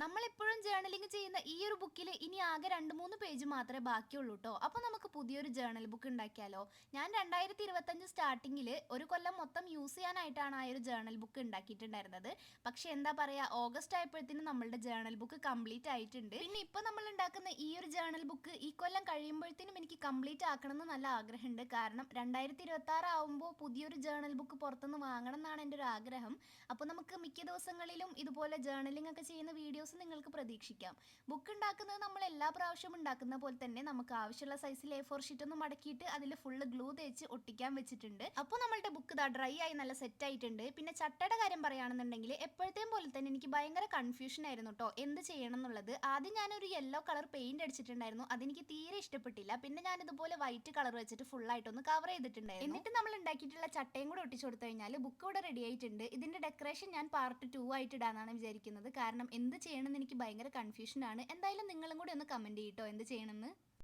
നമ്മളെപ്പോഴും ജേർണലിംഗ് ചെയ്യുന്ന ഈ ഒരു ബുക്കിൽ ഇനി ആകെ രണ്ട് മൂന്ന് പേജ് മാത്രമേ ബാക്കിയുള്ളൂ കേട്ടോ അപ്പോൾ നമുക്ക് പുതിയൊരു ജേർണൽ ബുക്ക് ഉണ്ടാക്കിയാലോ? ഞാൻ രണ്ടായിരത്തി ഇരുപത്തഞ്ച് സ്റ്റാർട്ടിങ്ങിൽ ഒരു കൊല്ലം മൊത്തം യൂസ് ചെയ്യാനായിട്ടാണ് ആ ഒരു ജേർണൽ ബുക്ക് ഉണ്ടാക്കിയിട്ടുണ്ടായിരുന്നത്. പക്ഷേ എന്താ പറയുക ഓഗസ്റ്റ് ആയപ്പോഴത്തേനും നമ്മളുടെ ജേർണൽ ബുക്ക് കംപ്ലീറ്റ് ആയിട്ടുണ്ട്. പിന്നെ ഇപ്പോൾ നമ്മൾ ഉണ്ടാക്കുന്ന ഈ ഒരു ജേർണൽ ബുക്ക് ഈ കൊല്ലം കഴിയുമ്പോഴത്തേനും എനിക്ക് കംപ്ലീറ്റ് ആക്കണം എന്ന് നല്ല ആഗ്രഹമുണ്ട്. കാരണം രണ്ടായിരത്തി ഇരുപത്തി ആറ് ആവുമ്പോൾ പുതിയൊരു ജേർണൽ ബുക്ക് പുറത്തുനിന്ന് വാങ്ങണം എന്നാണ് എന്റെ ഒരു ആഗ്രഹം. അപ്പോൾ നമുക്ക് മിക്ക ദിവസങ്ങളിലും ഇതുപോലെ ജേർണലിംഗ് ഒക്കെ ചെയ്യുന്ന വീഡിയോസ് നിങ്ങൾക്ക് പ്രതീക്ഷിക്കാം. ബുക്ക് ഉണ്ടാക്കുന്നത് നമ്മൾ എല്ലാ പ്രാവശ്യവും ഉണ്ടാക്കുന്ന പോലെ തന്നെ നമുക്ക് ആവശ്യമുള്ള സൈസിൽ എ ഫോർ ഷീറ്റ് ഒന്ന് മടക്കിയിട്ട് അതിൽ ഫുള്ള് ഗ്ലൂ തേച്ച് ഒട്ടിക്കാൻ വെച്ചിട്ടുണ്ട്. അപ്പോൾ നമ്മളുടെ ബുക്ക് ഇതാ ഡ്രൈ ആയി നല്ല സെറ്റ് ആയിട്ടുണ്ട്. പിന്നെ ചട്ടയുടെ കാര്യം പറയുകയാണെന്നുണ്ടെങ്കിൽ എപ്പോഴത്തെയും പോലെ തന്നെ എനിക്ക് ഭയങ്കര കൺഫ്യൂഷൻ ആയിരുന്നു കേട്ടോ എന്ത് ചെയ്യണം എന്നുള്ളത് ആദ്യം ഞാനൊരു യെല്ലോ കളർ പെയിന്റ് അടിച്ചിട്ടുണ്ടായിരുന്നു. അതെനിക്ക് തീരെ ഇഷ്ടപ്പെട്ടില്ല. പിന്നെ ഞാൻ ഇതുപോലെ വൈറ്റ് കളർ വെച്ചിട്ട് ഫുൾ ആയിട്ടൊന്ന് കവർ ചെയ്തിട്ടുണ്ടായിരുന്നു. എന്നിട്ട് നമ്മൾ ഉണ്ടാക്കിയിട്ടുള്ള ചട്ടയും കൂടെ ഒട്ടിച്ചു കൊടുത്തു കഴിഞ്ഞാൽ ബുക്ക് ഇവിടെ റെഡി ആയിട്ടുണ്ട്. ഇതിന്റെ ഡെക്കറേഷൻ ഞാൻ പാർട്ട് ടു ആയിട്ട് ഇടാനാണ് വിചാരിക്കുന്നത്. കാരണം എന്ത് ചെയ്യണമെന്ന് എനിക്ക് ഭയങ്കര കൺഫ്യൂഷനാണ് എന്തായാലും നിങ്ങളും കൂടി ഒന്ന് കമന്റ് ചെയ്യട്ടോ എന്ത് ചെയ്യണമെന്ന്?